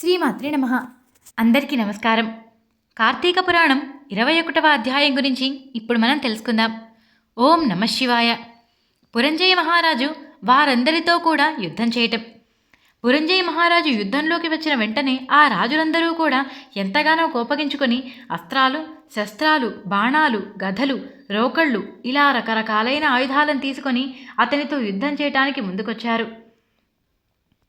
శ్రీమాత్రి నమ. అందరికీ నమస్కారం. కార్తీక పురాణం ఇరవై ఒకటవ అధ్యాయం గురించి ఇప్పుడు మనం తెలుసుకుందాం. ఓం నమ శివాయ. పురంజయ మహారాజు వారందరితో కూడా యుద్ధం చేయటం. పురంజయ మహారాజు యుద్ధంలోకి వచ్చిన వెంటనే ఆ రాజులందరూ కూడా ఎంతగానో కోపగించుకొని అస్త్రాలు శస్త్రాలు బాణాలు గదలు రోకళ్ళు ఇలా రకరకాలైన ఆయుధాలను తీసుకొని అతనితో యుద్ధం చేయటానికి ముందుకొచ్చారు.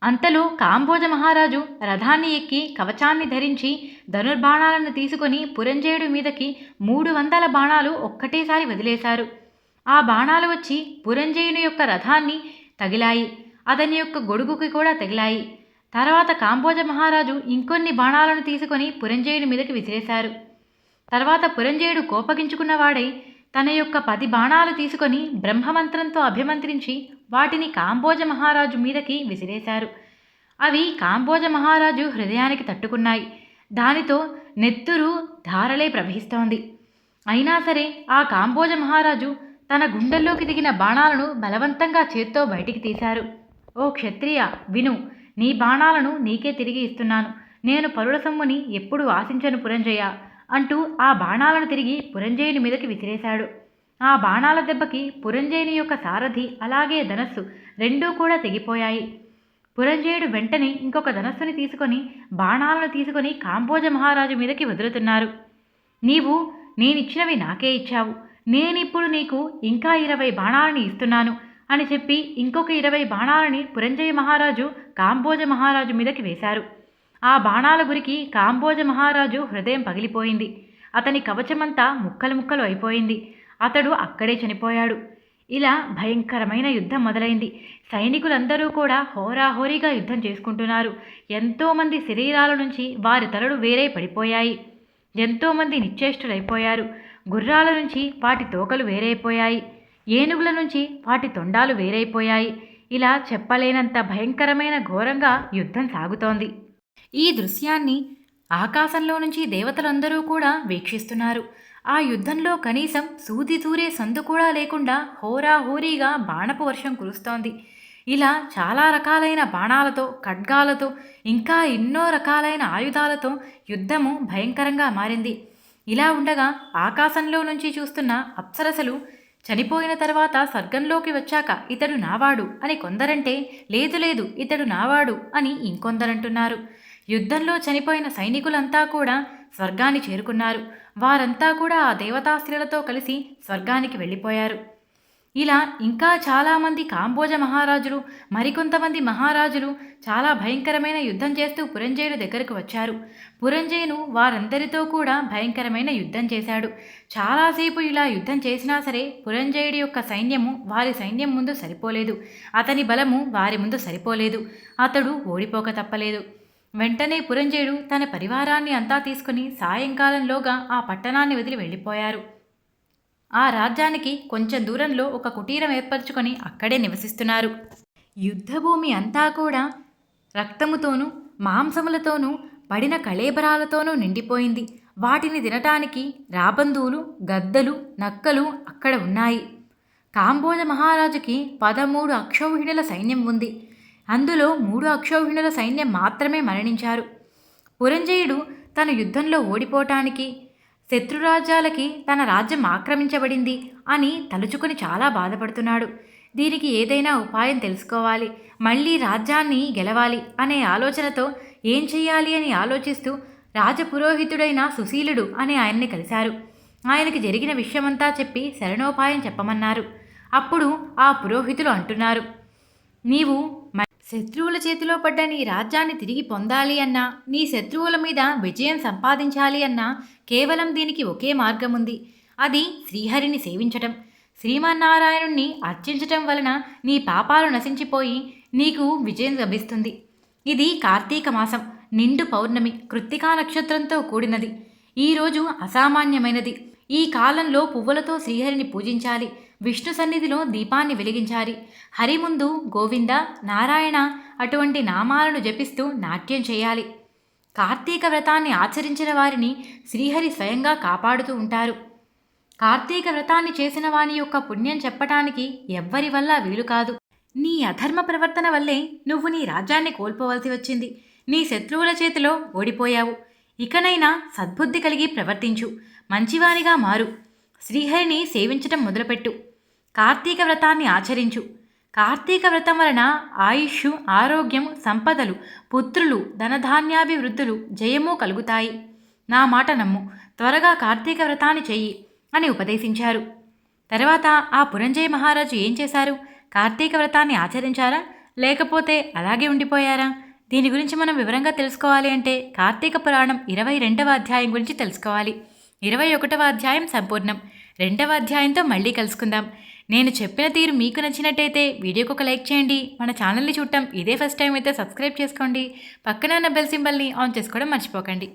అంతలో కాంబోజ మహారాజు రథాన్ని ఎక్కి కవచాన్ని ధరించి ధనుర్బాణాలను తీసుకొని పురంజేయుడి మీదకి మూడు వందల బాణాలు ఒక్కటేసారి వదిలేశారు. ఆ బాణాలు వచ్చి పురంజయుని యొక్క రథాన్ని తగిలాయి. అతని యొక్క గొడుగుకి కూడా తగిలాయి. తర్వాత కాంబోజ మహారాజు ఇంకొన్ని బాణాలను తీసుకొని పురంజయుడి మీదకి విసిరేశారు. తర్వాత పురంజయుడు కోపగించుకున్నవాడై తన యొక్క పది బాణాలు తీసుకొని బ్రహ్మమంత్రంతో అభిమంత్రించి వాటిని కాంబోజ మహారాజు మీదకి విసిరేశారు. అవి కాంబోజ మహారాజు హృదయానికి తట్టుకున్నాయి. దానితో నెత్తురు ధారలే ప్రవహిస్తోంది. అయినా సరే ఆ కాంబోజ మహారాజు తన గుండెల్లోకి దిగిన బాణాలను బలవంతంగా చేత్తో బయటికి తీశారు. ఓ క్షత్రియ విను నీ బాణాలను నీకే తిరిగి ఇస్తున్నాను. నేను పరుల సొమ్ముని ఎప్పుడు ఆశించను పురంజయ అంటూ ఆ బాణాలను తిరిగి పురంజయుని మీదకి విసిరేశాడు. ఆ బాణాల దెబ్బకి పురంజయుని యొక్క సారథి అలాగే ధనస్సు రెండూ కూడా తెగిపోయాయి. పురంజయుడు వెంటనే ఇంకొక ధనస్సుని తీసుకొని బాణాలను తీసుకొని కాంబోజ మహారాజు మీదకి వదులుతున్నారు. నీవు నేనిచ్చినవి నాకే ఇచ్చావు. నేనిప్పుడు నీకు ఇంకా ఇరవై బాణాలని ఇస్తున్నాను అని చెప్పి ఇంకొక ఇరవై బాణాలని పురంజయ మహారాజు కాంబోజ మహారాజు మీదకి వేశారు. ఆ బాణాల గురికి కాంబోజ మహారాజు హృదయం పగిలిపోయింది. అతని కవచమంతా ముక్కలు ముక్కలు అయిపోయింది. అతడు అక్కడే చనిపోయాడు. ఇలా భయంకరమైన యుద్ధం మొదలైంది. సైనికులందరూ కూడా హోరాహోరీగా యుద్ధం చేసుకుంటున్నారు. ఎంతోమంది శరీరాల నుంచి వారి తలలు వేరే పడిపోయాయి. ఎంతోమంది నిశ్చేష్టులైపోయారు. గుర్రాల నుంచి వాటి తోకలు వేరైపోయాయి. ఏనుగుల నుంచి వాటి తొండాలు వేరైపోయాయి. ఇలా చెప్పలేనంత భయంకరమైన ఘోరంగా యుద్ధం సాగుతోంది. ఈ దృశ్యాన్ని ఆకాశంలో నుంచి దేవతలందరూ కూడా వీక్షిస్తున్నారు. ఆ యుద్ధంలో కనీసం సూది తూరే సందు కూడా లేకుండా హోరాహోరీగా బాణపు వర్షం కురుస్తోంది. ఇలా చాలా రకాలైన బాణాలతో ఖడ్గాలతో ఇంకా ఎన్నో రకాలైన ఆయుధాలతో యుద్ధము భయంకరంగా మారింది. ఇలా ఉండగా ఆకాశంలో నుంచి చూస్తున్న అప్సరసలు చనిపోయిన తర్వాత స్వర్గంలోకి వచ్చాక ఇతడు నావాడు అని కొందరంటే లేదు లేదు ఇతడు నావాడు అని ఇంకొందరంటున్నారు. యుద్ధంలో చనిపోయిన సైనికులంతా కూడా స్వర్గాన్ని చేరుకున్నారు. వారంతా కూడా ఆ దేవతాస్త్రీలతో కలిసి స్వర్గానికి వెళ్ళిపోయారు. ఇలా ఇంకా చాలామంది కాంబోజ మహారాజులు మరికొంతమంది మహారాజులు చాలా భయంకరమైన యుద్ధం చేస్తూ పురంజయుడు దగ్గరకు వచ్చారు. పురంజయును వారందరితో కూడా భయంకరమైన యుద్ధం చేశాడు. చాలాసేపు ఇలా యుద్ధం చేసినా సరే పురంజయుడి యొక్క సైన్యము వారి సైన్యం ముందు సరిపోలేదు. అతని బలము వారి ముందు సరిపోలేదు. అతడు ఓడిపోక తప్పలేదు. వెంటనే పురంజయుడు తన పరివారాన్ని అంతా తీసుకుని సాయంకాలంలోగా ఆ పట్టణాన్ని వదిలి వెళ్ళిపోయారు. ఆ రాజ్యానికి కొంచెం దూరంలో ఒక కుటీరం ఏర్పరచుకొని అక్కడే నివసిస్తున్నారు. యుద్ధభూమి అంతా కూడా రక్తముతోనూ మాంసములతోనూ పడిన కళేబరాలతోనూ నిండిపోయింది. వాటిని తినటానికి రాబందువులు గద్దలు నక్కలు అక్కడ ఉన్నాయి. కాంబోజ మహారాజుకి పదమూడు అక్షౌహిణుల సైన్యం ఉంది. అందులో మూడు అక్షౌహిణుల సైన్యం మాత్రమే మరణించారు. పురంజయుడు తన యుద్ధంలో ఓడిపోవటానికి శత్రురాజ్యాలకి తన రాజ్యం ఆక్రమించబడింది అని తలుచుకుని చాలా బాధపడుతున్నాడు. దీనికి ఏదైనా ఉపాయం తెలుసుకోవాలి. మళ్ళీ రాజ్యాన్ని గెలవాలి అనే ఆలోచనతో ఏం చేయాలి అని ఆలోచిస్తూ రాజపురోహితుడైన సుశీలుడు అనే ఆయన్ని కలిశారు. ఆయనకి జరిగిన విషయమంతా చెప్పి శరణోపాయం చెప్పమన్నారు. అప్పుడు ఆ పురోహితులు అంటున్నారు నీవు శత్రువుల చేతిలో పడ్డ నీ రాజ్యాన్ని తిరిగి పొందాలి అన్నా నీ శత్రువుల మీద విజయం సంపాదించాలి అన్నా కేవలం దీనికి ఒకే మార్గం ఉంది అది శ్రీహరిని సేవించటం. శ్రీమన్నారాయణుణ్ణి అర్చించటం వలన నీ పాపాలు నశించిపోయి నీకు విజయం లభిస్తుంది. ఇది కార్తీక మాసం నిండు పౌర్ణమి కృత్తికా నక్షత్రంతో కూడినది. ఈరోజు అసామాన్యమైనది. ఈ కాలంలో పువ్వులతో శ్రీహరిని పూజించాలి. విష్ణు సన్నిధిలో దీపాన్ని వెలిగించాలి. హరి ముందు గోవింద నారాయణ అటువంటి నామాలను జపిస్తూ నాట్యం చేయాలి. కార్తీక వ్రతాన్ని ఆచరించిన వారిని శ్రీహరి స్వయంగా కాపాడుతూ ఉంటారు. కార్తీక వ్రతాన్ని చేసిన వాని యొక్క పుణ్యం చెప్పటానికి ఎవ్వరి వల్ల వీలు కాదు. నీ అధర్మ ప్రవర్తన వల్లే నువ్వు నీ రాజ్యాన్ని కోల్పోవలసి వచ్చింది. నీ శత్రువుల చేతిలో ఓడిపోయావు. ఇకనైనా సద్బుద్ధి కలిగి ప్రవర్తించు. మంచివానిగా మారు. శ్రీహరిని సేవించటం మొదలుపెట్టు. కార్తీక వ్రతాన్ని ఆచరించు. కార్తీక వ్రతం వలన ఆయుష్ ఆరోగ్యం సంపదలు పుత్రులు ధనధాన్యాభివృద్ధులు జయము కలుగుతాయి. నా మాట నమ్ము. త్వరగా కార్తీక వ్రతాన్ని చెయ్యి అని ఉపదేశించారు. తర్వాత ఆ పురంజయ మహారాజు ఏం చేశారు? కార్తీక వ్రతాన్ని ఆచరించారా? లేకపోతే అలాగే ఉండిపోయారా? దీని గురించి మనం వివరంగా తెలుసుకోవాలి అంటే కార్తీక పురాణం ఇరవై రెండవ అధ్యాయం గురించి తెలుసుకోవాలి. ఇరవై ఒకటవ అధ్యాయం సంపూర్ణం. రెండవ అధ్యాయంతో మళ్ళీ కలుసుకుందాం. నేను చెప్పిన తీరు మీకు నచ్చినట్టయితే వీడియోకి ఒక లైక్ చేయండి. మన ఛానల్ని చూడటం ఇదే ఫస్ట్ టైం అయితే సబ్స్క్రైబ్ చేసుకోండి. పక్కన ఉన్న బెల్ సింబల్ని ఆన్ చేసుకోవడం మర్చిపోకండి.